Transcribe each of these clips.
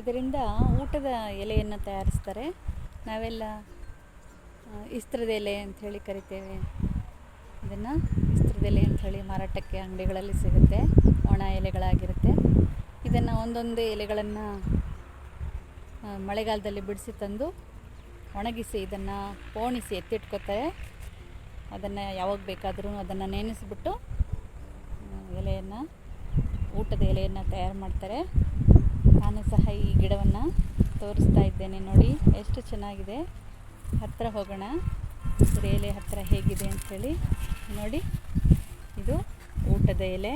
ಇದರಿಂದ ಊಟದ ಎಲೆಯನ್ನು ತಯಾರಿಸ್ತಾರೆ. ನಾವೆಲ್ಲ ಇಸ್ತ್ರದ ಎಲೆ ಅಂಥೇಳಿ ಕರಿತೇವೆ. ಇದನ್ನು ಇಸ್ತ್ರದ ಎಲೆ ಅಂಥೇಳಿ ಮಾರಾಟಕ್ಕೆ ಅಂಗಡಿಗಳಲ್ಲಿ ಸಿಗುತ್ತೆ. ಒಣ ಎಲೆಗಳಾಗಿರುತ್ತೆ. ಇದನ್ನು ಒಂದೊಂದೇ ಎಲೆಗಳನ್ನು ಮಳೆಗಾಲದಲ್ಲಿ ಬಿಡಿಸಿ ತಂದು ಒಣಗಿಸಿ ಇದನ್ನು ಪೋಣಿಸಿ ಎತ್ತಿಟ್ಕೋತಾರೆ. ಅದನ್ನು ಯಾವಾಗ ಬೇಕಾದರೂ ಅದನ್ನು ನೆನೆಸ್ಬಿಟ್ಟು ಊಟದ ಎಲೆಯನ್ನು ತಯಾರು ಮಾಡ್ತಾರೆ. ನಾನು ಸಹ ಈ ಗಿಡವನ್ನು ತೋರಿಸ್ತಾ ಇದ್ದೇನೆ ನೋಡಿ ಎಷ್ಟು ಚೆನ್ನಾಗಿದೆ. ಹತ್ತಿರ ಹೋಗೋಣ ಎಲೆ ಹತ್ತಿರ ಹೇಗಿದೆ ಅಂಥೇಳಿ ನೋಡಿ. ಇದು ಊಟದ ಎಲೆ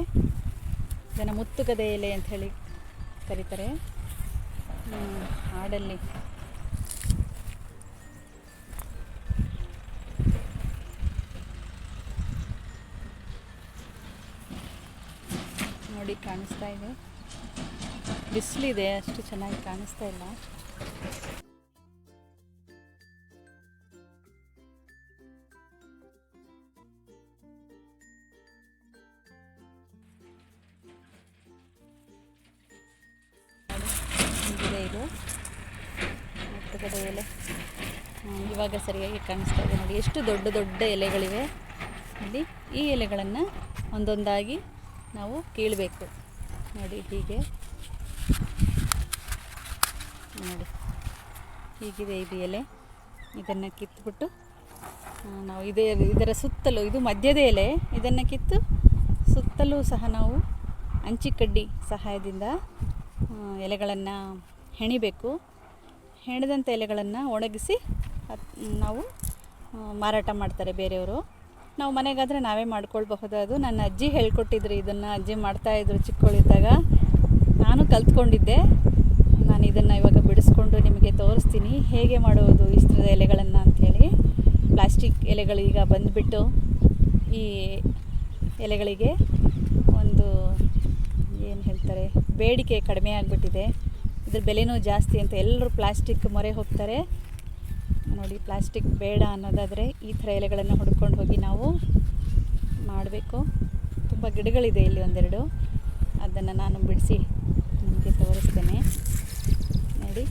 ಇದನ್ನು ಮುತ್ತುಗದ ಎಲೆ ಅಂಥೇಳಿ ಕರೀತಾರೆ. ಹ್ಮ್, ನೋಡಿ ಕಾಣಿಸ್ತಾ ಇದೆ. ಬಿಸಿಲಿದೆ, ಅಷ್ಟು ಚೆನ್ನಾಗಿ ಕಾಣಿಸ್ತಾ ಇಲ್ಲ. ಇದು ಎಲೆ ಇವಾಗ ಸರಿಯಾಗಿ ಕಾಣಿಸ್ತಾ ಇದೆ ನೋಡಿ. ಎಷ್ಟು ದೊಡ್ಡ ದೊಡ್ಡ ಎಲೆಗಳಿವೆ. ಇಲ್ಲಿ ಈ ಎಲೆಗಳನ್ನು ಒಂದೊಂದಾಗಿ ನಾವು ಕೀಳಬೇಕು. ನೋಡಿ ಹೀಗೆ. ನೋಡಿ. ಹೀಗಿದೆ ಇದು ಎಲೆ. ಇದನ್ನು ಕಿತ್ಬಿಟ್ಟು ನಾವು ಇದೇ ಇದರ ಸುತ್ತಲೂ, ಇದು ಮಧ್ಯದ ಎಲೆ. ಇದನ್ನು ಕಿತ್ತು ಸುತ್ತಲೂ ಸಹ ನಾವು ಅಂಚಿಕಡ್ಡಿ ಸಹಾಯದಿಂದ ಎಲೆಗಳನ್ನು ಹೆಣಿಬೇಕು. ಹೆಣೆದಂಥ ಎಲೆಗಳನ್ನು ಒಣಗಿಸಿ ನಾವು ಮಾರಾಟ ಮಾಡ್ತಾರೆ ಬೇರೆಯವರು. ನಾವು ಮನೆಗಾದರೆ ನಾವೇ ಮಾಡ್ಕೊಳ್ಬಹುದು. ಅದು ನನ್ನ ಅಜ್ಜಿ ಹೇಳ್ಕೊಟ್ಟಿದ್ರು ಇದನ್ನು. ಅಜ್ಜಿ ಮಾಡ್ತಾಯಿದ್ರು ಚಿಕ್ಕವಳಿದ್ದಾಗ ನಾನು ಕಲ್ತ್ಕೊಂಡಿದ್ದೆ. ನಾನು ಇದನ್ನು ಇವಾಗ ಬಿಡಿಸ್ಕೊಂಡು ನಿಮಗೆ ತೋರಿಸ್ತೀನಿ. ಹೇಗೆ ಮಾಡುವುದು ಇಸ್ತ್ರದ ಎಲೆಗಳನ್ನು ಅಂಥೇಳಿ ಪ್ಲಾಸ್ಟಿಕ್ ಎಲೆಗಳು ಈಗ ಬಂದುಬಿಟ್ಟು ಈ ಎಲೆಗಳಿಗೆ ಒಂದು ಏನು ಹೇಳ್ತಾರೆ, ಬೇಡಿಕೆ ಕಡಿಮೆ ಆಗಿಬಿಟ್ಟಿದೆ. ಇದ್ರ ಬೆಲೆನೂ ಜಾಸ್ತಿ ಅಂತ ಎಲ್ಲರೂ ಪ್ಲಾಸ್ಟಿಕ್ ಮೊರೆ ಹೋಗ್ತಾರೆ. ನೋಡಿ, ಪ್ಲಾಸ್ಟಿಕ್ ಬೇಡ ಅನ್ನೋದಾದರೆ ಈ ಥರ ಎಲೆಗಳನ್ನು ಹುಡ್ಕೊಂಡು ಹೋಗಿ ನಾವು ಮಾಡಬೇಕು. ತುಂಬ ಗಿಡಗಳಿದೆ ಇಲ್ಲಿ ಒಂದೆರಡು. ಅದನ್ನು ನಾನು ಬಿಡಿಸಿ ನಿಮಗೆ ತೋರಿಸ್ತೇನೆ. ನೋಡಿ.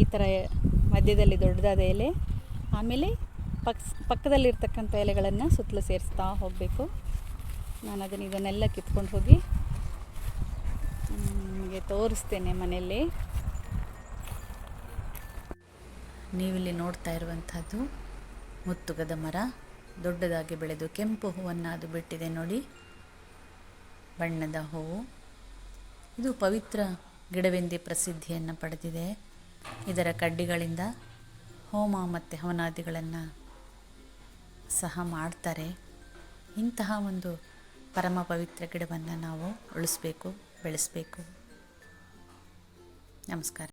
ಈ ಥರ ಮಧ್ಯದಲ್ಲಿ ದೊಡ್ಡದಾದ ಎಲೆ, ಆಮೇಲೆ ಪಕ್ಸ್ ಪಕ್ಕದಲ್ಲಿರ್ತಕ್ಕಂಥ ಎಲೆಗಳನ್ನು ಸುತ್ತಲೂ ಸೇರಿಸ್ತಾ ಹೋಗಬೇಕು. ನಾನು ಅದನ್ನು ಇದನ್ನೆಲ್ಲ ಕಿತ್ಕೊಂಡು ಹೋಗಿ ನಿಮಗೆ ತೋರಿಸ್ತೇನೆ ಮನೆಯಲ್ಲಿ. ನೀವಿಲ್ಲಿ ನೋಡ್ತಾ ಇರುವಂಥದ್ದು ಮುತ್ತುಗದ ಮರ. ದೊಡ್ಡದಾಗಿ ಬೆಳೆದು ಕೆಂಪು ಹೂವನ್ನು ಅದು ಬಿಟ್ಟಿದೆ ನೋಡಿ. ಬಣ್ಣದ ಹೂವು. ಇದು ಪವಿತ್ರ ಗಿಡವೆಂದೇ ಪ್ರಸಿದ್ಧಿಯನ್ನು ಪಡೆದಿದೆ. ಇದರ ಕಡ್ಡಿಗಳಿಂದ ಹೋಮ ಮತ್ತು ಹವನಾದಿಗಳನ್ನು ಸಹ ಮಾಡ್ತಾರೆ. ಇಂತಹ ಒಂದು ಪರಮ ಪವಿತ್ರ ಗಿಡವನ್ನು ನಾವು ಉಳಿಸ್ಬೇಕು, ಬೆಳೆಸಬೇಕು. ನಮಸ್ಕಾರ.